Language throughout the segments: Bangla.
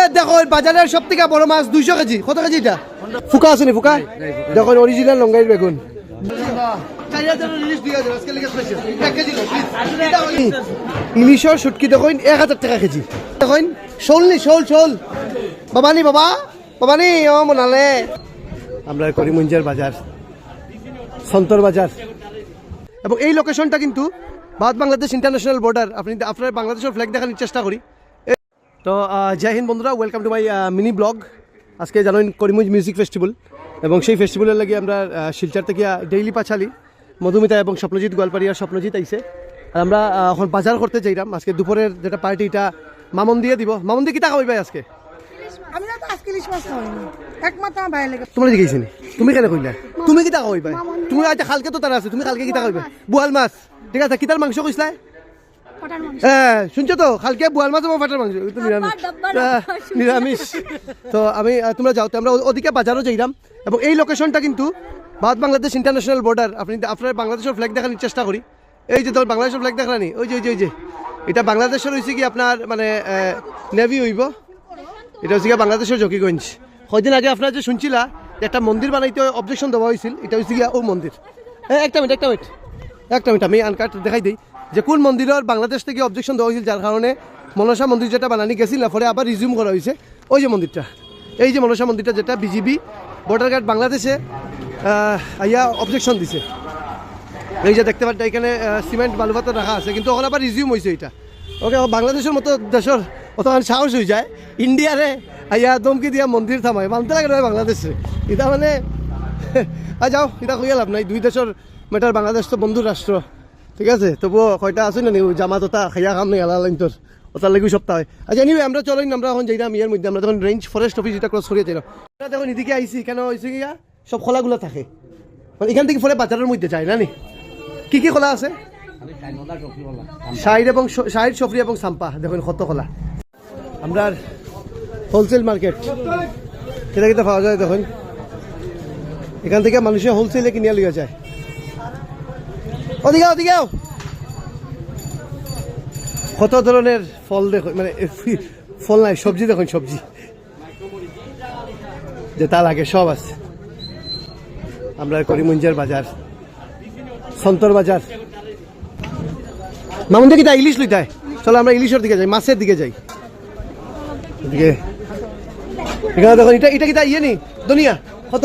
যে দেখো বাজারের সব থেকে বড় মাছ দুইশো কেজি। কত কেজি এটা? ফুকা আছে নি ফুকা? দেখো অরিজিনাল লঙ্গাইর বেগুন। ইলিশর শুটকি দেখুন এক হাজার টাকা কেজি। দেখুন শোল নি শোল শোল বাবানি বাবা বাবানি ও মনালে। আমরা করিমগঞ্জের বাজার সন্তর বাজার। এবং এই লোকেশনটা কিন্তু ভারত বাংলাদেশ ইন্টারন্যাশনাল বর্ডার আপনি আপনার বাংলাদেশের ফ্ল্যাগ দেখানোর চেষ্টা করি। তো জয় হিন্দ বন্ধুরা welcome to my mini blog আজকে জানেন করিমগঞ্জ মিউজিক ফেস্টিভ্যাল এবং সেই ফেস্টিভ্যালের লাগে আমরা শিলচর থেকে ডেইলি পাছালি মধুমিতা এবং স্বপ্নজিৎ গোয়ালপাড়িয়ার স্বপ্নজিৎ আইছে। আর আমরা এখন বাজার করতে চাইলাম। আজকে দুপুরের যেটা পার্টি এটা মামন দিয়ে দিব। মামন দিয়ে কিতা খাওয়াই ভাই আজকে? আমি না আজকে ইলিশ মাছ খাওয়াইনি একমাত্র আমার ভাই লেগে। তোমরা জিজ্ঞেস তুমি কেন কইলা? তুমি কিতা খাওয়াই ভাই? তুমি আজ কালকে তো তারা আছে তুমি কালকে কিতা খাওয়াইবা বুয়াল মাছ। ঠিক আছে কিতার মাংস কইসলা কটার মাংস হ্যাঁ শুনছো তো? কালকে বুয়াল মাছ এবং ফাটার মাংস। নিরামিষ। ডাব্বা, নিরামিষ। তো আমি তোমরা যাও তো আমরা ওদিকে বাজারও যাইলাম। এবং এই লোকেশনটা কিন্তু ভারত বাংলাদেশ ইন্টারন্যাশনাল বর্ডার আপনি আপনার বাংলাদেশের ফ্ল্যাগ দেখানোর চেষ্টা করি। এই যে তোর বাংলাদেশের ফ্ল্যাগ দেখানি ওই যে ওই যে ওই যে। এটা বাংলাদেশের হয়েছে কি আপনার মানে নেভি হইব। এটা হচ্ছে গিয়া বাংলাদেশের জকিগঞ্জ। কয়দিন আগে আপনার যে শুনছিলা একটা মন্দির বানাইতে অবজেকশন দেওয়া হয়েছিল এটা হচ্ছে গিয়া ও মন্দির। হ্যাঁ একটা মিনিট একটা মিনিট একটা মিনিট আমি আনকার্ড দেখাই দিই। যে কোন মন্দিরের বাংলাদেশ থেকে অবজেকশন দেওয়া হয়েছিল যার কারণে মনসা মন্দির যেটা বানানি গেছিল পরে আবার রিজিউম করা হয়েছে। ওই যে মন্দিরটা। এই যে মনসা মন্দিরটা যেটা বিজিবি বর্ডার গার্ড বাংলাদেশে আইয়া অবজেকশন দিছে। এই যে দেখতে পাচ্ছেন এখানে সিমেন্ট বালুভাতে রাখা আছে, কিন্তু ওখানে আবার রিজিউম হয়েছে এটা। ওকে, বাংলাদেশের মতো দেশের অতখান সাহস হয়ে যায় ইন্ডিয়ারে আইয়া দমকি দিয়া মন্দির থামায়। মানতে লাগে নয় বাংলাদেশে। এটা মানে যাও এটা কইয়া লাভ নাই। দুই দেশের, মেটার বাংলাদেশ তো বন্ধু রাষ্ট্র। ঠিক আছে? তবুও কয়টা আছে না জামা ওটা খাইয়া কাম নেই আলাদা তোর ওটার লাগি সপ্তাহ হয়। আচ্ছা এনিওয়ে আমরা চলো, আমরা এখন যাইলাম ইয়ের মধ্যে আমরা যখন রেঞ্জ ফরেস্ট অফিস এটা ক্রস করিয়ে যাইলাম দেখুন এদিকে আইসি কেন হয়েছে গিয়া সব খোলাগুলো থাকে। মানে এখান থেকে পরে বাজারের মধ্যে যায়, না নি? কি কি খোলা আছে? শাহিদ এবং শাহিদ সফরি এবং সাম্পা, দেখুন কত খোলা। আমরা হোলসেল মার্কেট কেটা কেটা পাওয়া যায় দেখুন। এখান থেকে মানুষের হোলসেলে কিনে লিয়ে যায়। ওদিকে ওদিকে কত ধরনের ফল দেখুন মানে ফল নাই, সবজি দেখুন সবজি। যেটা লাগে সব আছে। আমরা করিমগঞ্জের বাজার, সন্তর বাজার। মামুন দেখি তা ইলিশ লইতায় চলো আমরা ইলিশের দিকে যাই, মাছের দিকে যাই। এখানে দেখো, এটা এটা কি তা ইয়ে নি দুনিয়া কত?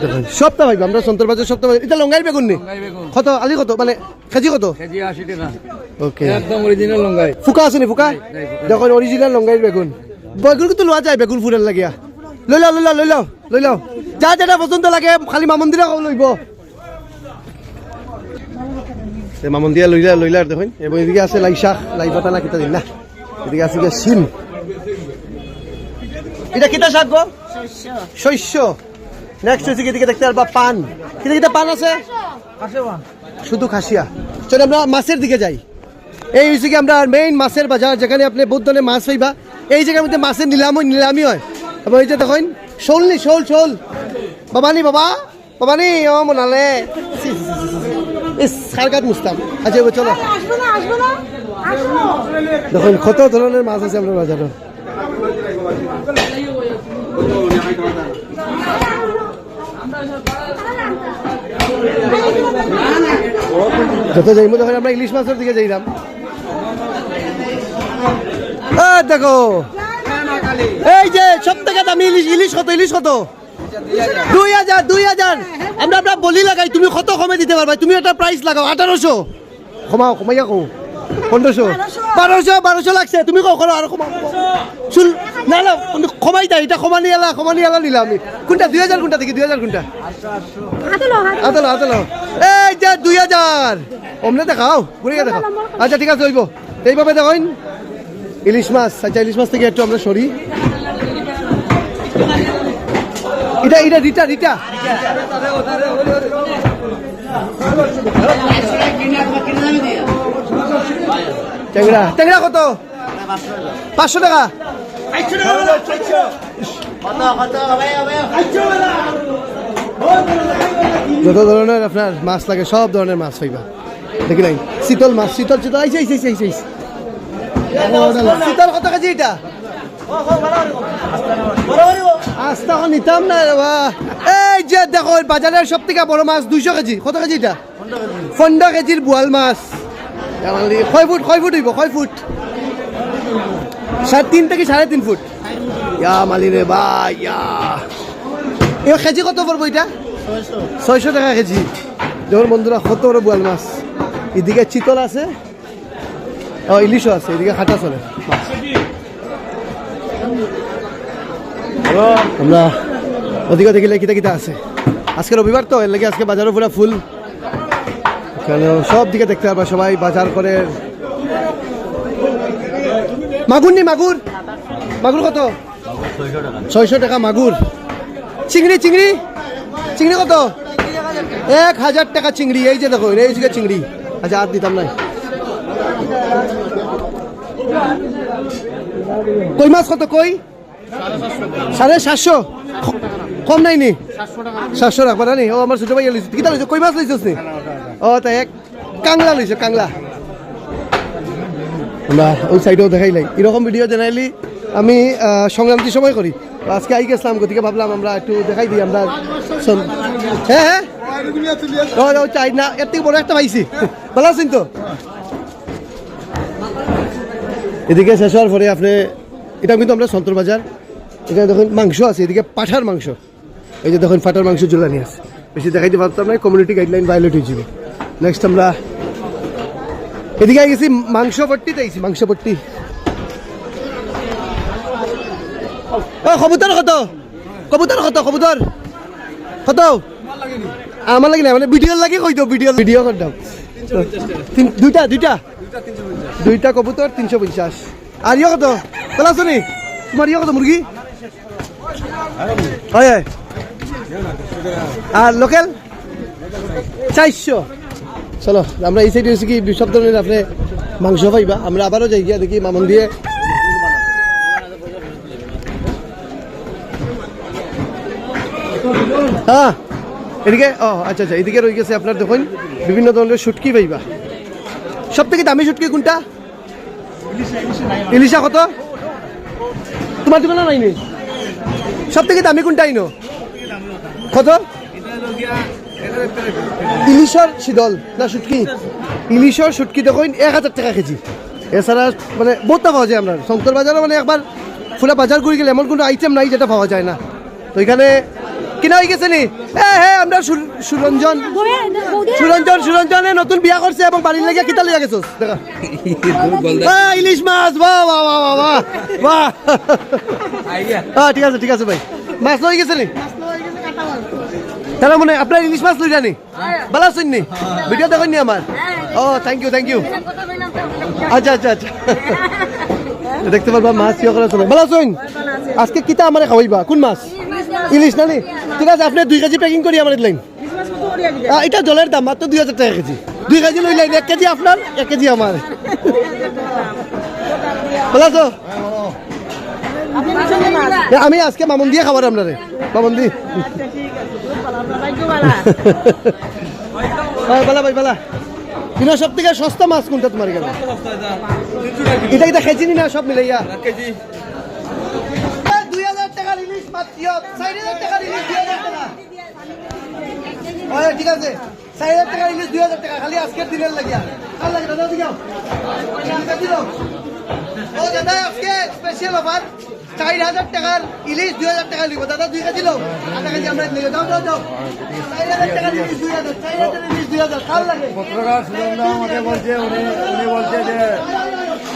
দেখুন সবটা পাইবা আমরা সন্তর বাজার সবটা পাইবা এটা লঙ্গাই বেগুন নি? কত আলি কত মানে কেজি কত? কেজি আশি টাকা। ওকে একদম অরিজিনাল লঙ্গাই। ফুকা আছে নি ফুকা? দেখুন অরিজিনাল লঙ্গাই বেগুন। বেগুন কিন্তু লোৱা যায় বেগুন ফুরের লাগিয়া। লৈ লও লৈ লও লৈ লও লৈ লও। যা যেটা পছন্দ লাগে খালি মামন্দিরে লইব সে মামন্দিয়া লইলা লইলা দেখুন। এবং এদিকে আছে লাই শাক লাই পাতা না কিতা দিন না? এদিকে আছে গিয়া সিম এটা কিতা শাক গো? শস্য। নেক্সট হচ্ছে এদিকে দেখতে পারবা পান। কিতা কিতা পান আছে? শুধু খাসিয়া। চলো আমরা মাছের দিকে যাই। এই হচ্ছে কি আমরা মেইন মাছের বাজার, যেখানে আপনি বহুত ধরনের মাছ পাইবা। এই জায়গার মধ্যে মাছের নিলাম নিলামি হয়। এবং এই যে দেখুন শোল নি শোল শোল। বাবানি, বাবা। বাবানি, ও মনালে ইস মুস্তাম আচ্ছা চলো। দেখুন, কত ধরনের মাছ আছে আপনার বাজারে। যত যাইমু তখন আমরা ইলিশ মাছের দিকে যাইলাম। দেখো। এই যে সব থেকে দামি ইলিশ ইলিশ কত ইলিশ কত? দুই হাজার দুই হাজার। আমরা আমরা বলি লাগাই, তুমি কত কমে দিতে পারবা? তুমি একটা প্রাইস লাগাও, আঠারোশো। কমাও, কমাইয়া কো পনেরোশো। বারোশো বারোশো লাগছে। তুমি কো করো, আরও কমাও না না কমাই দেয় এটা কমানি আলা কমানি আলা নিলাম আমি। কোনটা দুই হাজার কোনটা দেখি দুই হাজার কোনটা? আতলো আতলো এই যে দুই হাজার। অমনে দেখাও ঘুরে গিয়ে দেখাও। আচ্ছা ঠিক আছে হইব। এইভাবে দেখুন ইলিশ মাছ আচ্ছা ইলিশ মাছ থেকে একটু আমরা সরি। এটা এটা রিটা রিটা। ট্যাংরা ট্যাংরা কত? পাঁচশো টাকা। যত ধরনের আপনার মাছ লাগে, সব ধরনের মাছ পাইবা দেখি নাই? শীতল মাছ, শীতল শীতল, আইসে আইসে আইসে আইসে। শীতল কত কেজি এটা? আস্তা না এই যে সব থেকে মাছ কেজির বোয়াল মাছ। কয় ফুট কয় ফুট হইব? কয় ফুট? সাড়ে তিন থেকে সাড়ে তিন ফুট। ইয়া মালি রে বা ইয়া। এই কেজি কত পড়ব এটা? ছয়শো টাকা কেজি। দেখুন বন্ধুরা, কত বড় বোয়াল মাছ। এদিকে চিতল আছে, ও, ইলিশও আছে, এদিকে হাটা চলে। আমরা ওদিকে দেখিলে কিতা কিতা আছে। আজকে রবিবার তো, এর লাগে আজকে বাজারও পুরো ফুল। সব দিকে দেখতে পারবা সবাই বাজার করে মাগুর নি, মাগুর। মাগুর কত? ছয়শো টাকা মাগুর। চিংড়ি চিংড়ি? চিংড়ি কত? এক হাজার টাকা চিংড়ি। এই যে দেখো, এই যে চিংড়ি। আচ্ছা আর দিতাম নাই। কই মাছ কত, কই? সাড়ে সাতশো। কম নাই নি সাতশো রাখবা না ও, আমার ছোট ভাই লইছে? কই মাছ লইছিস নি ও তাই এক। কাংলা লইছে, কাংলা। আমরা ওই সাইডেও দেখাইলাই এরকম ভিডিও জানাইলি আমি সংগ্রামটি সময় করি। আজকে আই গেছিলাম গতিকে ভাবলাম আমরা একটু দেখাই দিই, আমরা হ্যাঁ হ্যাঁ। চাই না, এর থেকে বড় একটা পাইছি। ভালো আছেন তো? এদিকে শেষ হওয়ার পরে আপনি, এটা কিন্তু আমরা সন্তর বাজার। এখানে দেখুন, মাংস আছে, এদিকে পাঠার মাংস। এই যে দেখুন, পাঠার মাংস ঝুলানি আছে। বেশি দেখাইতে পারতাম না কমিউনিটি গাইডলাইন ভায়োলেট হয়েছিল নেক্সট আমরা এদিকে আই গেছি মাংস পট্টিতে আইছি মাংস পট্টি ও কবুতর কত? কবুতর কত কবুতর? কত? আমার লাগে না মানে ভিডিও লাগে কই তো ভিডিও ভিডিও করতাম তিন- দুইটা দুইটা। দুইটা কবুতর তিনশো পঞ্চাশ। আর ইয়ে কত? বলা শুনি তোমার ইয়ে কত মুরগি হয় হয়। আর লোকেল? চারশো চলো, আমরা এই সাইডে হচ্ছে কি সব ধরনের আপনি মাংস পাইবা আমরা আবারও যাই গিয়া দেখি মামন দিয়ে। হ্যাঁ এদিকে, ও আচ্ছা আচ্ছা এদিকে রয়ে গেছে আপনার দেখুন, বিভিন্ন ধরনের শুটকি পাইবা। সব থেকে দামি শুটকি কোনটা? ইলিশা কত? তোমার দোকানে নাই নি? সব থেকে দামি কোনটা আইনো? কত? ইলিশর শীতল না শুটকি? ইলিশর শুটকি দেখুন এক হাজার টাকা কেজি। এছাড়া মানে বহুতটা পাওয়া যায় আপনার শঙ্কর বাজারও মানে একবার ফুলা বাজার ঘুরে গেলে এমন কোনো আইটেম নাই যেটা পাওয়া যায় না। তো এখানে কিনা হয়ে গেছে নি? হ্যাঁ হ্যাঁ আমরা সুর- সুরঞ্জন সুরঞ্জন সুরঞ্জনে নতুন বিয়া করছে এবং বাড়ির লেগে কিতা লিয়া গেছো দেখা। ইলিশ মাছ বাহ বাহ বাহ বাহ হ্যাঁ ঠিক আছে ঠিক আছে ভাই। মাছ লই গেছে নি? তাহলে মনে হয় আপনার ইলিশ মাছ লই জানি ভালো আছেন নি? ভিডিও দেখুন নি আমার? ও থ্যাংক ইউ থ্যাংক ইউ আচ্ছা আচ্ছা আচ্ছা। দেখতে পারবা মাছ ইয়ে করে চলে। ভালো আছেন আজকে কিতা আমারে খাওয়াইবা? কোন মাছ? ইলিশ না নি? ঠিক আছে আপনি দুই কেজি প্যাকিং করি আমার লাইন এটা জলের দাম মাত্র দুই হাজার টাকা কেজি। দুই কেজি লইলেন এক কেজি আপনার এক কেজি আমার। ভালো আছো আমি আজকে মামন দিয়ে খাবার আপনারে। মামন দি। হ্যাঁ কিন্তু সব থেকে সস্তা মাছ কোনটা তোমার এখানে? এটা এটা খেয়েছি না সব মিলাইয়া? দুই হাজার টাকার ইলিশ মাত্র চার হাজার টাকার ইলিশ হ্যাঁ ঠিক আছে। চার হাজার টাকার ইলিশ, দুই হাজার টাকা। খালি আজকের দিনের লাগিয়া। কাল লাগে? দাদা দিকে দাদা, আজকে স্পেশাল অফার চার হাজার টাকার ইলিশ দুই হাজার টাকা লিখব দাদা দুই কেজি লো আধা কেজি আমরা চার হাজার টাকার ইলিশ দুই হাজার। চার হাজার ইলিশ দুই হাজার। কাল লাগে। পত্রকার সুগন্ধা আমাকে বলছে উনি উনি বলছে যে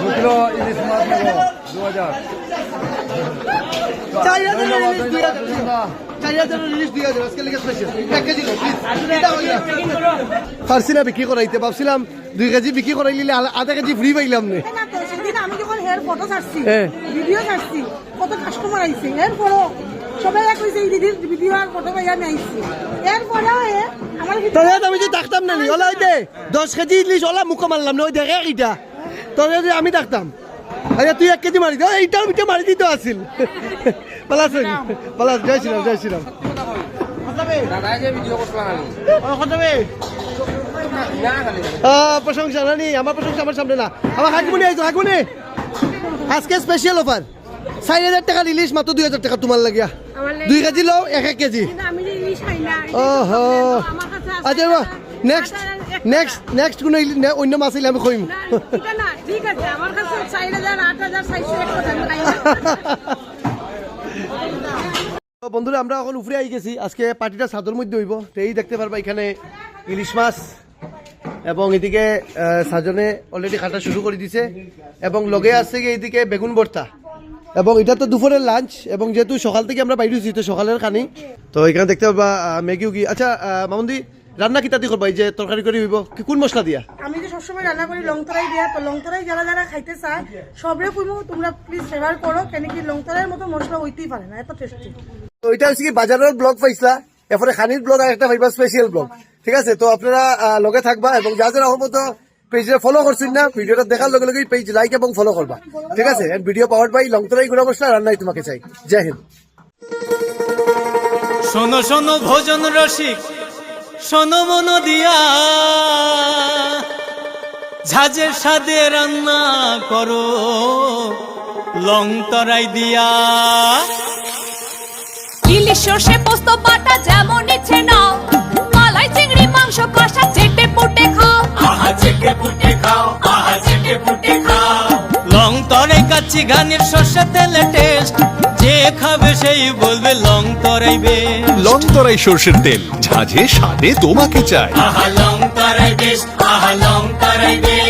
দু কিলো ইলিশ মাছ নেব দু হাজার। চার হাজার ইলিশ দুই হাজার। চার হাজার ইলিশ দুই হাজার। আজকে এক কেজি লো প্লিজ পারছি না বিক্রি করাইতে। ভাবছিলাম দুই কেজি বিক্রি করাইলে আধা কেজি ফ্রি পাইলাম নে। না আমি যখন হেয়ার ফটো ছাড়ছি হ্যাঁ। ভিডিও ছাড়ছি, কত কাস্টমার আইছে। এরপরও সবাই কইছে এই দিদির ভিডিও আর ফটো পাই আমি এরপরেও যে থাকতাম না ওলা কেজি ওলা না আমি তুই এক। জয় জয় প্রশংসা না নি আমার প্রশংসা আমার সামনে না। আমার হাকিমুনি আইছো হাকিমুনি আজকে স্পেশাল অফার চার হাজার টাকা ইলিশ মাত্র দুই হাজার টাকা তোমার লাগিয়া। দুই কেজি লও এক এক কেজি। ওহো আচ্ছা নেক্সট নেক্সট নেক্সট কোনো অন্য মাছ আমি কইম না, এটা না, ঠিক আছে আমার কাছে চার হাজার আট হাজার চারশো এক কথা আমি খাই না। তো বন্ধুরা আমরা এখন উপরে আই গেছি। আজকে পার্টিটা ছাদর মধ্যে হইব। এই দেখতে পারবা এখানে ইলিশ মাছ। এবং এদিকে সাজনে অলরেডি কাটা শুরু করে দিছে। এবং লগে আছে গিয়ে এদিকে বেগুন ভর্তা। এবং এটা তো দুপুরের লাঞ্চ এবং যেহেতু সকাল থেকে আমরা বাইরে তো সকালের খানি। তো এখানে দেখতে পাবা ম্যাগি উগি। আচ্ছা মামুন্দি রান্না কিতা দিয়ে করবা? এই যে তরকারি করে হইব কি কোন মশলা দিয়া? আমি যে সবসময় রান্না করি লং তরাই দিয়া তো লং তরাই যারা যারা খাইতে চায় সবরে কইবো তোমরা প্লিজ ফেভার করো কেন কি লং তরাইয়ের মতো মশলা হইতেই পারে না এত টেস্টি তো এটা হচ্ছে কি বাজারের ব্লগ পাইছিলা এরপরে খানির ব্লগ আর একটা পাইবা স্পেশাল ব্লগ ঠিক আছে? তো আপনারা আহ, লগে থাকবা এবং যা যারা মতো পেজে ফলো করছেন না ভিডিওটা দেখার লগে লগে পেজ লাইক এবং ফলো করবা। ঠিক আছে? ভিডিও পাওয়ার বাই লংতরাই গুণা মশলা রান্নাই তোমাকে চাই। জয় হিন্দ। শোনো শোনো ভোজন রসিক শোনো মন দিয়া। ঝাঁঝের সাদে রান্না করো লং তরাই দিয়া। ইলিশ সর্ষে পোস্ত বাটা যেমন ইচ্ছে নাও। তরাই গানের সর্ষে তেলে টেস্ট যে খাবে সেই বলবে লং তরাইবে লং তরাই সর্ষের তেল। ঝাঁঝে স্বাদে তোমাকে চাই। আহা লং তরাই বেস্ট আহা লং তরাই বেশ